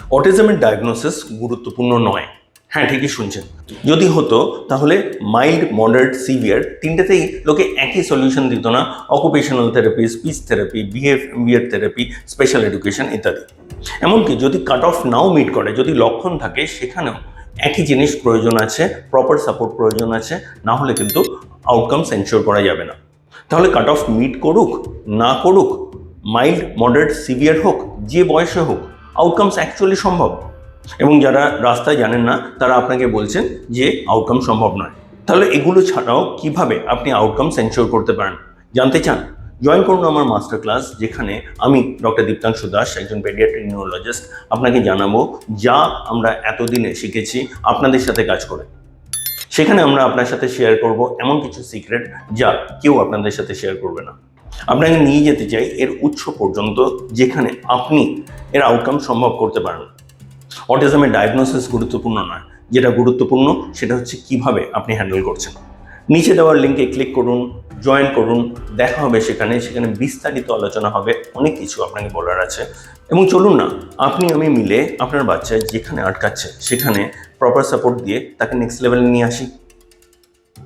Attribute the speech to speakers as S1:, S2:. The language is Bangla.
S1: অটিজমের ডায়াগনোসিস গুরুত্বপূর্ণ নয়। হ্যাঁ ঠিকই শুনছেন। যদি হতো, তাহলে মাইল্ড মডারেট সিভিয়ার তিনটেতেই লোকে একই সলিউশন দিত না। Occupational therapy speech therapy behaviour therapy special education ইত্যাদি। এমনকি যদি কাট অফ নাও মিট করে, যদি লক্ষণ থাকে, সেখানেও একই জিনিস প্রয়োজন আছে প্রপার সাপোর্ট প্রয়োজন আছে, না হলে কিন্তু আউটকামস এনশোর করা যাবে না। তাহলে কাট অফ মিট করুক, না করুক মাইল্ড মডারেট সিভিয়ার হোক, যে বয়সে হোক আউটকামস অ্যাকচুয়ালি সম্ভব। এবং যারা রাস্তায় জানেন না, তারা আপনাকে বলছেন যে আউটকাম সম্ভব নয়। তাহলে এগুলো ছাড়াও কীভাবে আপনি আউটকাম সেনশোর করতে পারেন? জানতে চান? জয়েন করুন আমার মাস্টার ক্লাস যেখানে আমি ডক্টর দীপ্তাংশু দাস, একজন পেডিয়াট্রিক নিউরোলজিস্ট আপনাকে জানাব যা আমরা এতদিনে শিখেছি আপনাদের সাথে কাজ করে। সেখানে আমরা আপনার সাথে শেয়ার করব এমন কিছু সিক্রেট যা কেউ আপনাদের সাথে শেয়ার করবে না। আপনাকে নিয়ে যেতে চাই এর উৎস পর্যন্ত, যেখানে আপনি এর আউটকাম সম্ভব করতে পারেন অটিজমের ডায়াগনোসিস গুরুত্বপূর্ণ নয়। যেটা গুরুত্বপূর্ণ, সেটা হচ্ছে কীভাবে আপনি হ্যান্ডেল করছেন। নিচে দেওয়ার লিঙ্কে ক্লিক করুন জয়েন করুন, দেখা হবে সেখানে। সেখানে বিস্তারিত আলোচনা হবে, অনেক কিছু আপনাকে বলার আছে। এবং চলুন না, আপনি আমি মিলে আপনার বাচ্চা যেখানে আটকাচ্ছে, সেখানে প্রপার সাপোর্ট দিয়ে তাকে নেক্সট লেভেলে নিয়ে আসি।